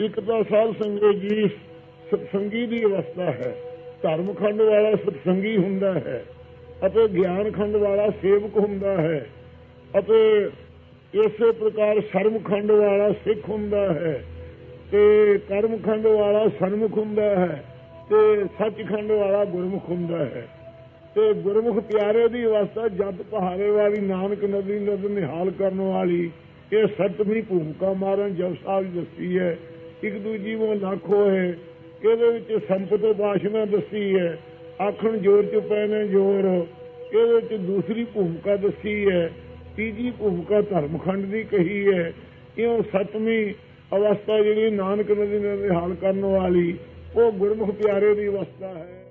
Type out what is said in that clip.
ਇੱਕ ਤਾਂ ਸਾਧ ਸੰਗਤ ਜੀ ਸਤਸੰਗੀ ਦੀ ਅਵਸਥਾ ਹੈ। ਧਰਮ ਖੰਡ ਵਾਲਾ ਸਤਸੰਗੀ ਹੁੰਦਾ ਹੈ। ਅਤੇ ਗਿਆਨ ਖੰਡ ਵਾਲਾ ਸੇਵਕ ਹੁੰਦਾ ਹੈ। ਅਤੇ ਇਸੇ ਪ੍ਰਕਾਰ ਸਰਮ ਖੰਡ ਵਾਲਾ ਸਿੱਖ ਹੁੰਦਾ ਹੈ। ਤੇ ਕਰਮ ਖੰਡ ਵਾਲਾ ਸਨਮੁਖ ਹੁੰਦਾ ਹੈ ਤੇ ਸੱਚਖੰਡ ਵਾਲਾ ਗੁਰਮੁਖ ਹੁੰਦਾ ਹੈ। ਤੇ ਗੁਰਮੁਖ ਪਿਆਰੇ ਦੀ ਅਵਸਥਾ ਜਦ ਪਹਾੜੇ ਵਾਲੀ ਨਾਨਕ ਨਦੀ ਨਦ ਨਿਹਾਲ ਕਰਨ ਵਾਲੀ ਇਹ ਸਤਵੀਂ ਭੂਮਿਕਾ ਮਾਰਨ ਜਪ ਸਾਹਿਬ ਦੱਸੀ ਹੈ। ਇੱਕ ਦੂਜੀ ਨੂੰ ਲੱਖ ਹੋਏ ਇਹਦੇ ਵਿੱਚ ਸੰਪਤ ਬਾਸ਼ਨਾ ਦੱਸੀ ਹੈ ਆਖਣ ਜੋਰ ਚ ਪਏ ਨੇ ਜੋਰ ਇਹਦੇ ਵਿੱਚ ਦੂਸਰੀ ਭੂਮਿਕਾ ਦੱਸੀ ਹੈ ਤੀਜੀ ਭੂਮਿਕਾ ਧਰਮਖੰਡ ਦੀ ਕਹੀ ਹੈ ਇਉਂ ਸਤਵੀਂ ਅਵਸਥਾ ਜਿਹੜੀ ਨਾਨਕ ਨਦੀ ਨਾਲ ਨਿਹਾਲ ਕਰਨ ਵਾਲੀ, ਉਹ ਗੁਰਮੁਖ ਪਿਆਰੇ ਦੀ ਅਵਸਥਾ ਹੈ।